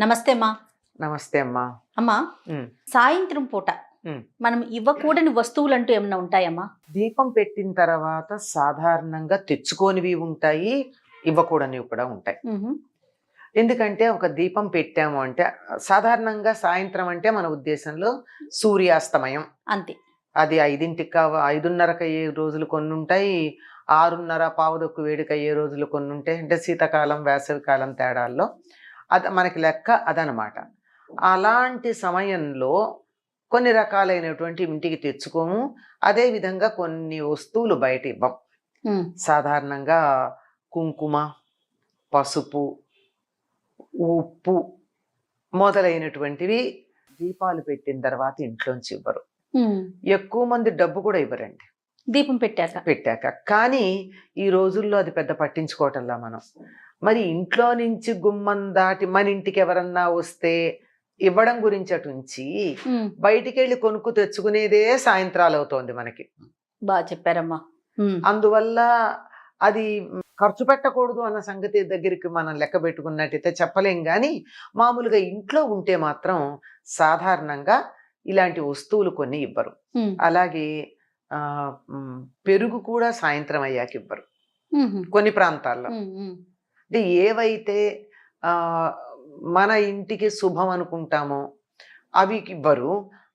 నమస్తే అమ్మా. నమస్తే అమ్మా. అమ్మా. సాయంత్రం పూట. మనం ఇవ్వకూడని వస్తువులు అంటూ ఏమైనా ఉంటాయమ్మా దీపం పెట్టిన తర్వాత సాధారణంగా తెచ్చుకోనివి ఉంటాయి ఇవ్వకూడనివి కూడా ఉంటాయి. ఎందుకంటే ఒక దీపం పెట్టాము అంటే సాధారణంగా సాయంత్రం అంటే మన ఉద్దేశంలో సూర్యాస్తమయం. అంతే. అది ఐదింటికి కావ ఐదున్నరకు అయ్యే రోజులు కొన్ని ఉంటాయి ఆరున్నర పావుదొక్కు వేడికి అయ్యే రోజులు కొన్ని ఉంటాయి. అంటే శీతాకాలం వేసవి కాలం తేడాల్లో. అది మనకి లెక్క అదనమాట. అలాంటి సమయంలో కొన్ని రకాలైనటువంటి ఇంటికి తెచ్చుకోము. అదే విధంగా కొన్ని వస్తువులు బయట ఇవ్వం. సాధారణంగా కుంకుమ పసుపు ఉప్పు మొదలైనటువంటివి దీపాలు పెట్టిన తర్వాత ఇంట్లోంచి ఇవ్వరు. ఎక్కువ మంది డబ్బు కూడా ఇవ్వరండి. దీపం పెట్టాక. పెట్టాక. కానీ ఈ రోజుల్లో అది పెద్ద పట్టించుకోవటంలా మనం. మరి ఇంట్లో నుంచి గుమ్మం దాటి మన ఇంటికి ఎవరన్నా వస్తే ఇవ్వడం గురించి అటు ఉంచి మ్. బయటికి వెళ్ళి కొనుక్కు తెచ్చుకునేదే సాయంత్రాలు అవుతోంది మనకి బాగా చెప్పారమ్మా. అందువల్ల అది ఖర్చు పెట్టకూడదు అన్న సంగతి దగ్గరికి మనం లెక్క పెట్టుకున్నట్టయితే చెప్పలేం కానీ మామూలుగా ఇంట్లో ఉంటే మాత్రం సాధారణంగా ఇలాంటి వస్తువులు కొన్ని ఇవ్వరు. అలాగే పెరుగు కూడా సాయంత్రం అయ్యాక ఇవ్వరు. కొన్ని ప్రాంతాల్లో. అంటే ఏవైతే మన ఇంటికి శుభం అనుకుంటామో అవి ఇవ్వరు.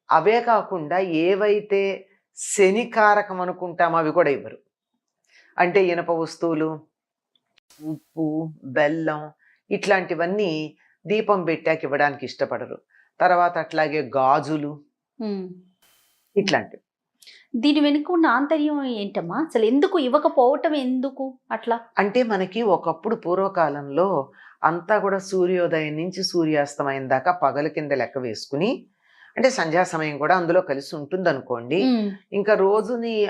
అవే కాకుండా ఏవైతే శనికారకం అనుకుంటామో అవి కూడా ఇవ్వరు. అంటే ఇనప వస్తువులు ఉప్పు బెల్లం ఇట్లాంటివన్నీ దీపం పెట్టాక ఇవ్వడానికి ఇష్టపడరు. తర్వాత అట్లాగే గాజులు. ఇట్లాంటివి. దీని వెనుక ఉన్న ఆంతర్యం ఏంటమ్మా? అసలు ఎందుకు ఇవ్వకపోవటం ఎందుకు అట్లా? అంటే మనకి ఒకప్పుడు పూర్వకాలంలో అంతా కూడా సూర్యోదయం నుంచి సూర్యాస్తమయం దాకా పగల కింద లెక్క వేసుకుని అంటే సంధ్యా సమయం కూడా అందులో కలిసి ఉంటుంది అనుకోండి. ఇంకా రోజుని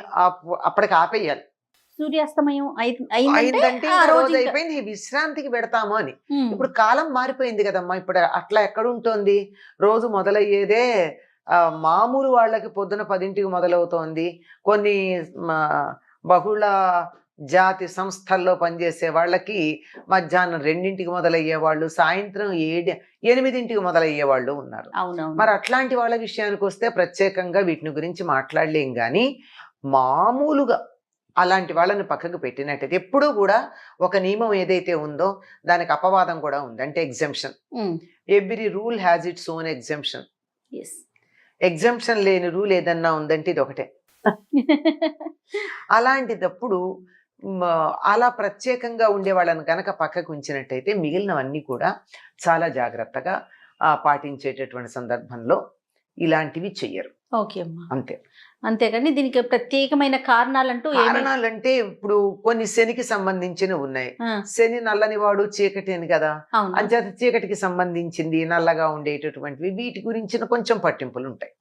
అప్పటికి ఆపేయాలి. సూర్యాస్తమయం అయి- అయిందంటే రోజు అయిపోయింది విశ్రాంతికి పెడతాము అని. ఇప్పుడు కాలం మారిపోయింది కదమ్మా ఇప్పుడు అట్లా ఎక్కడ ఉంటుంది? రోజు మొదలయ్యేదే మామూలు వాళ్ళకి పొద్దున పదింటికి మొదలవుతోంది. కొన్ని బహుళ జాతి సంస్థల్లో పనిచేసే వాళ్ళకి మధ్యాహ్నం రెండింటికి మొదలయ్యే వాళ్ళు సాయంత్రం ఏడు ఎనిమిదింటికి మొదలయ్యే వాళ్ళు ఉన్నారు. మరి అట్లాంటి వాళ్ళ విషయానికి వస్తే ప్రత్యేకంగా వీటిని గురించి మాట్లాడలేం కానీ మామూలుగా అలాంటి వాళ్ళని పక్కకు పెట్టినట్టయితే ఎప్పుడూ కూడా ఒక నియమం ఏదైతే ఉందో దానికి అపవాదం కూడా ఉంది. అంటే exemption. Every rule has its own exemption. Yes. Exemption లేని రూల్ ఏదన్నా ఉందంటే ఇది ఒకటే అలాంటిదప్పుడు అలా ప్రత్యేకంగా ఉండే వాళ్ళని కనుక పక్కకు ఉంచినట్టయితే మిగిలినవన్నీ కూడా చాలా జాగ్రత్తగా ఆ, పాటించేటటువంటి సందర్భంలో ఇలాంటివి చెయ్యరు. ఓకే అమ్మా. అంతే. అంతేగాని దీనికి ప్రత్యేకమైన కారణాలంటూ కారణాలంటే ఇప్పుడు కొన్ని శనికి సంబంధించినవి ఉన్నాయి. శని నల్లని వాడు చీకటి అని కదా? అంచేత చీకటికి సంబంధించింది నల్లగా ఉండేటటువంటివి వీటి గురించిన కొంచెం పట్టింపులు ఉంటాయి.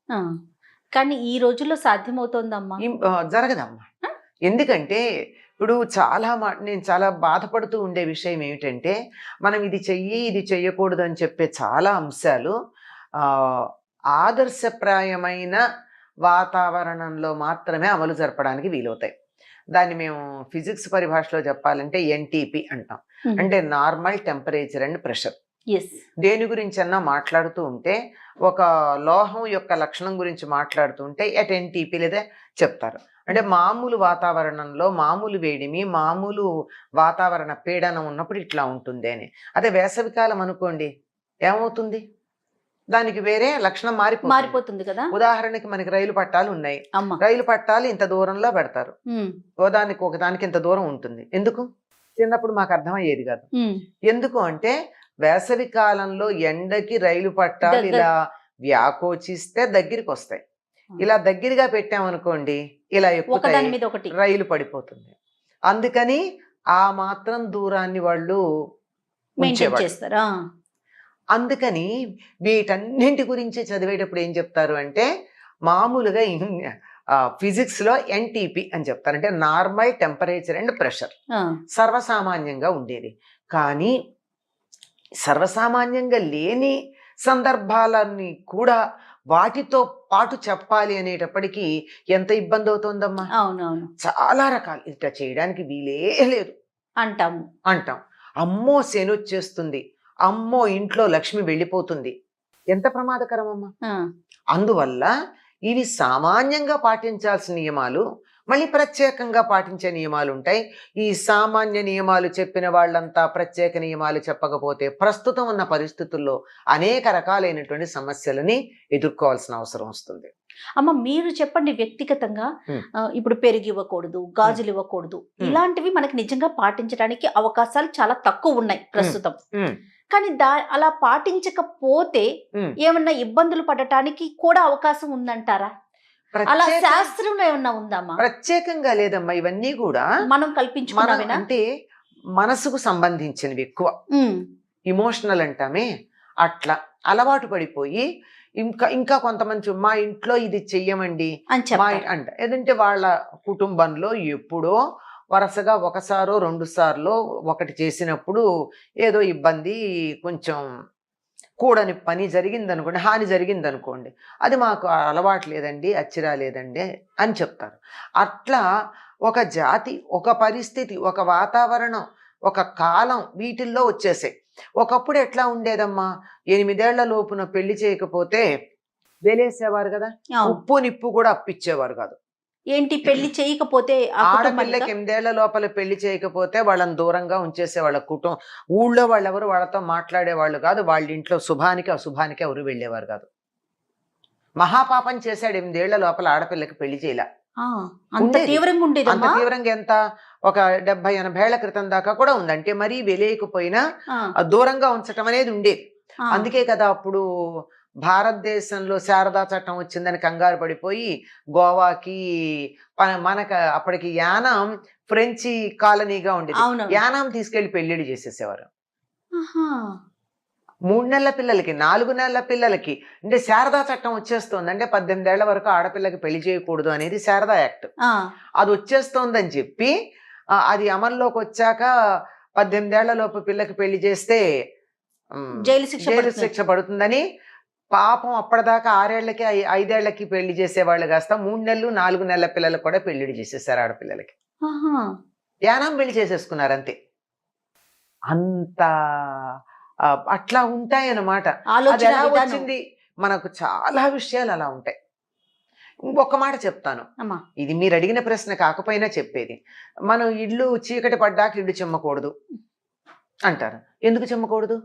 కానీ ఈ రోజుల్లో సాధ్యమవుతోందమ్మా. జరగదమ్మా. ఎందుకంటే ఇప్పుడు చాలా మా నేను చాలా బాధపడుతూ ఉండే విషయం ఏమిటంటే మనం ఇది చెయ్యి ఇది చెయ్యకూడదు అని చెప్పే చాలా అంశాలు ఆదర్శప్రాయమైన వాతావరణంలో మాత్రమే అమలు జరపడానికి వీలవుతాయి. దాన్ని మేము ఫిజిక్స్ పరిభాషలో చెప్పాలంటే ఎన్టీపీ అంటాం. అంటే normal temperature and pressure. Yes దేని గురించి అన్నా మాట్లాడుతూ ఉంటే ఒక లోహం యొక్క లక్షణం గురించి మాట్లాడుతూ ఉంటే ఎట్ ఎన్టీపీ లేదా చెప్తారు. అంటే మామూలు వాతావరణంలో మామూలు వేడిమి మామూలు వాతావరణ పీడనం ఉన్నప్పుడు ఇట్లా ఉంటుంది అని అదే వేసవికాలం అనుకోండి ఏమవుతుంది? దానికి వేరే లక్షణం మారిపోతుంది. మారిపోతుంది కదా? ఉదాహరణకి మనకి రైలు పట్టాలు ఉన్నాయి. రైలు పట్టాలు ఇంత దూరంలో పెడతారు. ఉమ్, ఓదానికి ఒకదానికి ఇంత దూరం ఉంటుంది. ఎందుకు? చిన్నప్పుడు మాకు అర్థమయ్యేది కాదు. ఎందుకు అంటే వేసవి కాలంలో ఎండకి రైలు పట్టాలు ఇలా వ్యాకోచిస్తే దగ్గరికి వస్తాయి ఇలా దగ్గరగా పెట్టామనుకోండి ఇలా ఒకటి. రైలు పడిపోతుంది. అందుకని ఆ మాత్రం దూరాన్ని వాళ్ళు చేస్తారా? అందుకని వీటన్నింటి గురించి చదివేటప్పుడు ఏం చెప్తారు అంటే మామూలుగా ఫిజిక్స్లో ఎన్టీపీ అని చెప్తారు. అంటే నార్మల్ టెంపరేచర్ అండ్ ప్రెషర్. సర్వసామాన్యంగా ఉండేది. కానీ సర్వసామాన్యంగా లేని సందర్భాలన్నీ కూడా వాటితో పాటు చెప్పాలి అనేటప్పటికీ ఎంత ఇబ్బంది అవుతుందమ్మా? అవునవును. చాలా రకాలు. ఇట్లా చేయడానికి వీలే లేదు. అంటాము. అంటాం. అమ్మో శని వచ్చేస్తుంది. అమ్మో ఇంట్లో లక్ష్మి వెళ్ళిపోతుంది. ఎంత ప్రమాదకరం అమ్మా ఆ, అందువల్ల ఇవి సామాన్యంగా పాటించాల్సిన నియమాలు మళ్ళీ ప్రత్యేకంగా పాటించే నియమాలు ఉంటాయి ఈ సామాన్య నియమాలు చెప్పిన వాళ్ళంతా ప్రత్యేక నియమాలు చెప్పకపోతే ప్రస్తుతం ఉన్న పరిస్థితుల్లో అనేక రకాలైనటువంటి సమస్యలని ఎదుర్కోవాల్సిన అవసరం వస్తుంది. అమ్మ మీరు చెప్పండి వ్యక్తిగతంగా ఇప్పుడు పెరుగు ఇవ్వకూడదు గాజులు ఇవ్వకూడదు ఇలాంటివి మనకి నిజంగా పాటించడానికి అవకాశాలు చాలా తక్కువ ఉన్నాయి ప్రస్తుతం. కానీ దా అలా పాటించకపోతే. ఏమన్నా ఇబ్బందులు పడటానికి కూడా అవకాశం ఉందంటారా? అలా శాస్త్రంలో ఏమన్నా ఉందామా? ప్రత్యేకంగా లేదమ్మా ఇవన్నీ కూడా మనం కల్పించుకున్నామేనా? అంటే మనసుకు సంబంధించినవి ఎక్కువ. ఇమోషనల్ అంటామే. అట్లా అలవాటు పడిపోయి ఇంకా ఇంకా కొంతమంది మా ఇంట్లో ఇది చెయ్యమండి. మా అంట. ఏదంటే వాళ్ళ కుటుంబంలో ఎప్పుడో వరుసగా ఒకసారో రెండు సార్లు ఒకటి చేసినప్పుడు ఏదో ఇబ్బంది కొంచెం కూడని పని జరిగింది అనుకోండి హాని జరిగింది అనుకోండి అది మాకు అలవాటు లేదండి అచ్చిరా లేదండి అని చెప్తారు. అట్లా ఒక జాతి ఒక పరిస్థితి ఒక వాతావరణం ఒక కాలం వీటిల్లో వచ్చేసాయి. ఒకప్పుడు ఎట్లా ఉండేదమ్మా? ఎనిమిదేళ్ళ లోపున పెళ్ళి చేయకపోతే వెలేసేవారు కదా. ఉప్పు నిప్పు కూడా అప్పిచ్చేవారు కాదు. ఏంటి పెళ్ళి చేయకపోతే ఆడపిల్లకి? ఎనిమిదేళ్ళ లోపల పెళ్ళి చేయకపోతే వాళ్ళని దూరంగా ఉంచేసే వాళ్ళ కుటుంబం. ఊళ్ళో వాళ్ళెవరు వాళ్ళతో మాట్లాడే వాళ్ళు కాదు. వాళ్ళ ఇంట్లో శుభానికి అశుభానికి ఎవరు వెళ్ళేవారు కాదు. మహాపాపం చేశాడు ఎనిమిదేళ్ళ లోపల ఆడపిల్లకి పెళ్ళి చేయలే. అంత ఉండేది. తీవ్రంగా అంత ఉండేదమ్మా తీవ్రంగా ఎంత? ఒక డెబ్బై ఎనభై ఏళ్ళ క్రితం దాకా కూడా ఉంది. అంటే మరీ వెలేయకపోయినా దూరంగా ఉంచటం అనేది ఉండేది. అందుకే కదా అప్పుడు భారతదేశంలో శారదా చట్టం వచ్చిందని కంగారు పడిపోయి గోవాకి మనకు అప్పటికి యానాం ఫ్రెంచి కాలనీగా ఉండేది. యానాం తీసుకెళ్ళి పెళ్ళిళ్ళు చేసేసేవారు. మూడు నెలల పిల్లలకి నాలుగు నెలల పిల్లలకి అంటే శారదా చట్టం వచ్చేస్తుంది. అంటే పద్దెనిమిది ఏళ్ళ వరకు ఆడపిల్లకి పెళ్ళి చేయకూడదు అనేది శారదా యాక్ట్. అది వచ్చేస్తోందని చెప్పి అది అమల్లోకి వచ్చాక పద్దెనిమిదేళ్ళ లోపు పిల్లకి పెళ్ళి చేస్తే జైలు శిక్ష జైలు. శిక్ష పడుతుందని పాపం అప్పటిదాకా ఆరేళ్ళకి ఐదేళ్ళకి పెళ్ళి చేసేవాళ్ళు కాస్త మూడు నెలలు నాలుగు నెలల పిల్లలకు కూడా పెళ్ళిడి చేసేసారు ఆడపిల్లలకి. యానం పెళ్ళి చేసేసుకున్నారు అంతే అంత అట్లా అది ఎలా విధానం. వచ్చింది? మనకు చాలా విషయాలు అలా ఉంటాయి. ఇంకొక మాట చెప్తాను. అమ్మా. ఇది మీరు అడిగిన ప్రశ్న కాకపోయినా చెప్పేది. మనం ఇల్లు చీకటి పడ్డాక ఇల్లు చెమ్మకూడదు. అంటారు. ఎందుకు చెమ్మకూడదు?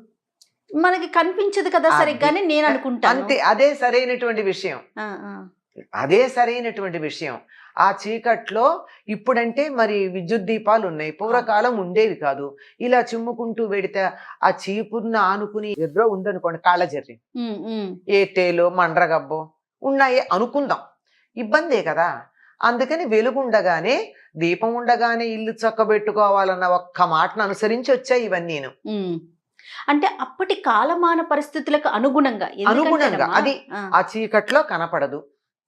మనకి కనిపించదు కదా సరిగ్గానే నేను అనుకుంటాను. అంతే అదే సరైనటువంటి విషయం. అదే సరైనటువంటి విషయం. ఆ చీకట్లో ఇప్పుడంటే మరి విద్యుత్ దీపాలు ఉన్నాయి. పూర్వకాలం ఉండేవి కాదు. ఇలా చిమ్ముకుంటూ వెడితే ఆ చీపుర్న ఆనుకుని ఎర్రో ఉందనుకోండి కాళ్ళజర్రి. ఉమ్. ఏటేలో మండ్రగబ్బో ఉన్నాయి అనుకుందాం. ఇబ్బందే కదా. అందుకని వెలుగుండగానే దీపం ఉండగానే ఇల్లు చక్కబెట్టుకోవాలన్న ఒక్క మాటను అనుసరించి వచ్చాయి ఇవన్నీ ఉమ్. అంటే అప్పటి కాలమాన పరిస్థితులకు అనుగుణంగా. అనుగుణంగా, అది ఆ, చీకట్లో కనపడదు.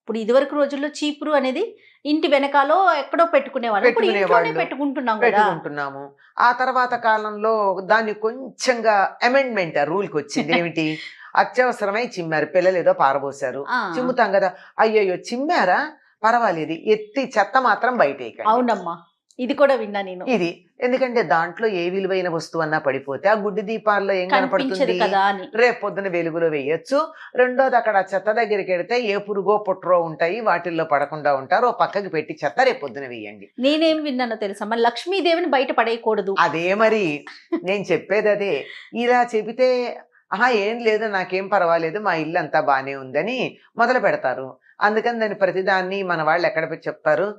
ఇప్పుడు ఇదివరకు రోజుల్లో చీపురు అనేది ఇంటి వెనకాలో ఎక్కడో పెట్టుకునేవాళ్ళు. పెట్టుకుంటున్నాం పెట్టుకుంటున్నాము. ఆ తర్వాత కాలంలో దాన్ని కొంచెంగా అమెండ్మెంట్ ఆ రూల్కి వచ్చింది. ఏమిటి? అత్యవసరమై చిమ్మారు. పిల్లలు ఏదో పారబోసారు చిమ్ముతాం కదా. అయ్యయ్యో చిమ్మారా? పర్వాలేదు. ఎత్తి చెత్త మాత్రం బయట అవునమ్మా. ఇది కూడా విన్నా నేను. ఇది. ఎందుకంటే దాంట్లో ఏ విలువైన వస్తువు అన్నా పడిపోతే ఆ గుడ్డి దీపాల్లో ఏం కనపడుతుంది? రేపు పొద్దున వెలుగులో వేయొచ్చు. రెండోది అక్కడ చెత్త దగ్గరికి వెడితే ఏ పురుగో పుట్రో ఉంటాయి వాటిల్లో పడకుండా ఉంటారు. ఓ పక్కకి పెట్టి చెత్త రేపు పొద్దున వేయండి. నేనేం విన్నానో తెలుసా? మరి లక్ష్మీదేవిని బయట పడేయకూడదు. అదే మరి. నేను చెప్పేది అదే. ఇలా చెబితే ఆహా ఏం లేదు నాకేం పర్వాలేదు మా ఇల్లు అంతా బానే ఉందని మొదలు పెడతారు. అందుకని దాని ప్రతిదాన్ని మన వాళ్ళు ఎక్కడ చెప్తారు?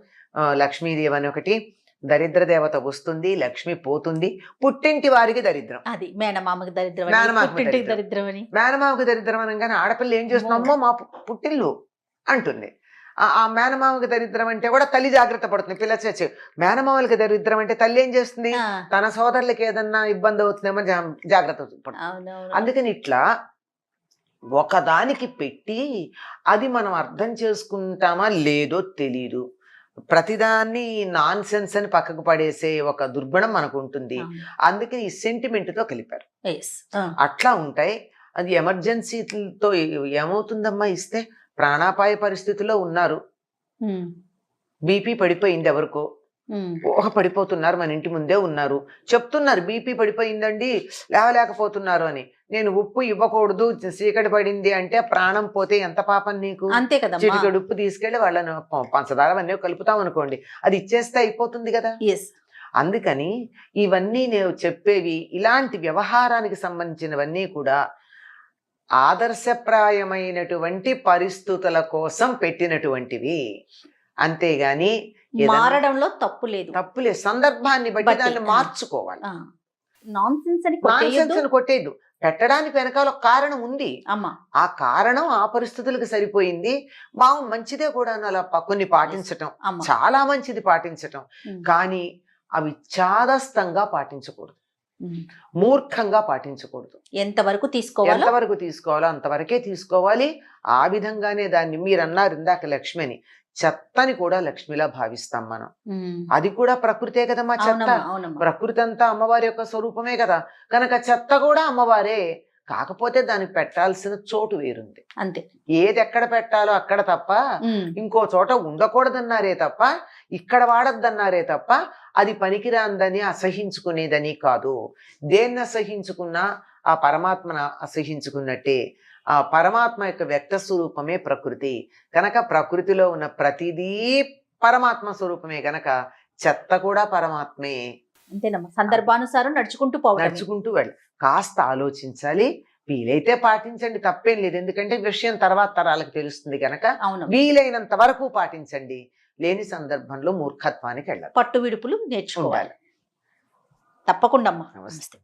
లక్ష్మీదేవి అని ఒకటి. దరిద్ర దేవత వస్తుంది లక్ష్మి పోతుంది పుట్టింటి వారికి దరిద్రం. అది మేనమామకి దరిద్రం పుట్టింటికి దరిద్రం. అని. మేనమామకు దరిద్రం అనగానే ఆడపిల్ల ఏం చేస్తున్నామో మా పుట్టిల్లు అంటుంది. ఆ- మేనమామకి దరిద్రం అంటే కూడా తల్లి జాగ్రత్త పడుతుంది పిల్ల చచ్చి. మేనమామలకి దరిద్రం అంటే తల్లి ఏం చేస్తుంది? తన సోదరులకి ఏదన్నా ఇబ్బంది అవుతుందేమో జాగ్రత్త. అందుకని ఇట్లా ఒకదానికి పెట్టి అది మనం అర్థం చేసుకుంటామా లేదో తెలీదు. ప్రతిదాన్ని నాన్ సెన్స్ అని పక్కకు పడేసే ఒక దుర్గుణం మనకు ఉంటుంది. అందుకని ఈ sentiment తో కలిపారు అట్లా ఉంటాయి అది ఎమర్జెన్సీతో ఏమవుతుందమ్మా ఇస్తే ప్రాణాపాయ పరిస్థితిలో ఉన్నారు. బీపీ పడిపోయింది ఎవరికో. ఊహ పడిపోతున్నారు మన ఇంటి ముందే ఉన్నారు. చెప్తున్నారు బీపీ పడిపోయిందండి లేవలేకపోతున్నారు అని. నేను ఉప్పు ఇవ్వకూడదు చీకటి పడింది అంటే ప్రాణం పోతే ఎంత పాపం నీకు? అంతే కదమ్మా. చిటికెడు ఉప్పు తీసుకెళ్ళి వాళ్ళని పంచదార అవన్నీ కలుపుతాం అనుకోండి అది ఇచ్చేస్తే అయిపోతుంది కదా. ఎస్. అందుకని ఇవన్నీ నేను చెప్పేవి ఇలాంటి వ్యవహారానికి సంబంధించినవన్నీ కూడా ఆదర్శప్రాయమైనటువంటి పరిస్థితుల కోసం పెట్టినటువంటివి. అంతేగాని మారడంలో తప్పు లేదు. తప్పులే సందర్భాన్ని బట్టి దాన్ని. మార్చుకోవాలి. నాన్ సెన్స్ అని నాన్సెన్స్ కొట్టేయొద్దు. పెట్టడానికి వెనకాల కారణం ఉంది. అమ్మా. ఆ కారణం ఆ పరిస్థితులకు సరిపోయింది. బాగు మంచిదే కూడా అలా కొన్ని పాటించటం. చాలా మంచిది పాటించటం. కానీ అవి చాదస్తంగా పాటించకూడదు. మూర్ఖంగా పాటించకూడదు. ఎంతవరకు తీసుకోవాలో? ఎంతవరకు తీసుకోవాలో అంతవరకే తీసుకోవాలి. ఆ విధంగానే దాన్ని మీరు అన్నారు ఇందాక లక్ష్మి అని చెత్తని కూడా లక్ష్మిలా భావిస్తాం మనం. అది కూడా ప్రకృతే కదమ్మా చెత్త. అవునమ్మా అవునమ్మా. ప్రకృతి అంతా అమ్మవారి యొక్క స్వరూపమే కదా. కనుక చెత్త కూడా అమ్మవారే. కాకపోతే దానికి పెట్టాల్సిన చోటు వేరుంది. అంతే. ఏది ఎక్కడ పెట్టాలో అక్కడ తప్ప ఇంకో చోట ఉండకూడదన్నారే తప్ప ఇక్కడ వాడద్దన్నారే తప్ప అది పనికిరాందని అసహించుకునేదని కాదు. దేన్ని అసహించుకున్నా ఆ పరమాత్మను అసహించుకున్నట్టే. ఆ పరమాత్మ యొక్క వ్యక్త స్వరూపమే ప్రకృతి. కనుక ప్రకృతిలో ఉన్న ప్రతిదీ పరమాత్మ స్వరూపమే. గనక చెత్త కూడా పరమాత్మే. అంతేనమ్మా. సందర్భానుసారం నడుచుకుంటూ పోవడం నడుచుకుంటూ వెళ్ళి కాస్త ఆలోచించాలి. వీలైతే పాటించండి. తప్పేం లేదు. ఎందుకంటే విషయం తర్వాత తరాలకు తెలుస్తుంది కనుక అవును. వీలైనంత వరకు పాటించండి. లేని సందర్భంలో మూర్ఖత్వానికి వెళ్ళదు. పట్టు విడుపులు నేర్చుకోవాలి తప్పకుండా అమ్మా. నమస్తే.